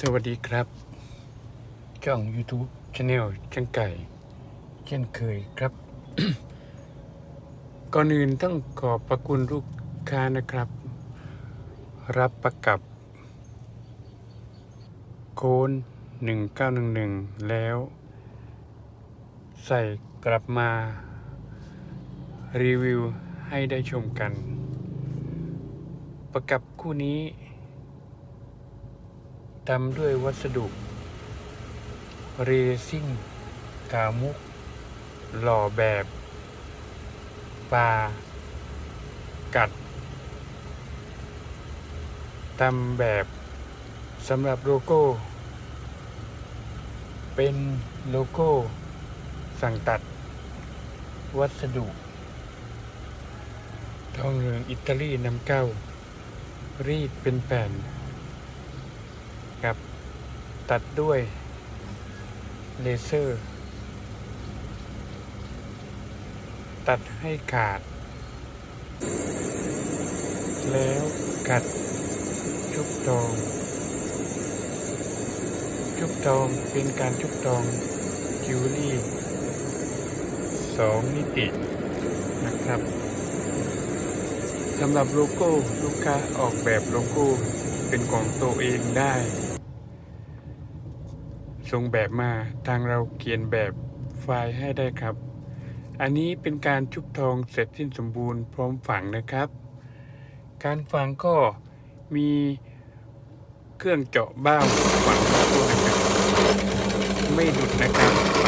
สวัสดีครับช่อง YouTube Channel ช่างไก่ เช่นเคยครับ ก่อนอื่นต้องขอบพระคุณลูกค้านะครับ รับประกับ โค้น1911 แล้ว ใส่กลับมา รีวิวให้ได้ชมกัน ประกับคู่นี้ ทำด้วยวัสดุเรซิ่งกามุก หล่อแบบปลากัดทำแบบสำหรับโลโก้ เป็นโลโก้สั่งตัด วัสดุ ทองเหลืองอิตาลีนำเก้า รีดเป็นแผ่น ครับ ตัดด้วยเลเซอร์ ตัดให้ขาด แล้วกัดชุบทอง ชุบทองเป็นการชุบทองจิวเวลรี่สองมิตินะครับสำหรับโลโก้ลูกค้าออกแบบโลโก้เป็นของตัวเองได้ ส่งแบบมาทางเราเขียนแบบไฟล์ให้ได้ครับ อันนี้เป็นการชุบทองเสร็จสิ้นสมบูรณ์พร้อมฝังนะครับ การฝังก็มีเครื่องเจาะบ้าฝังตัวนะครับไม่หลุดนะครับ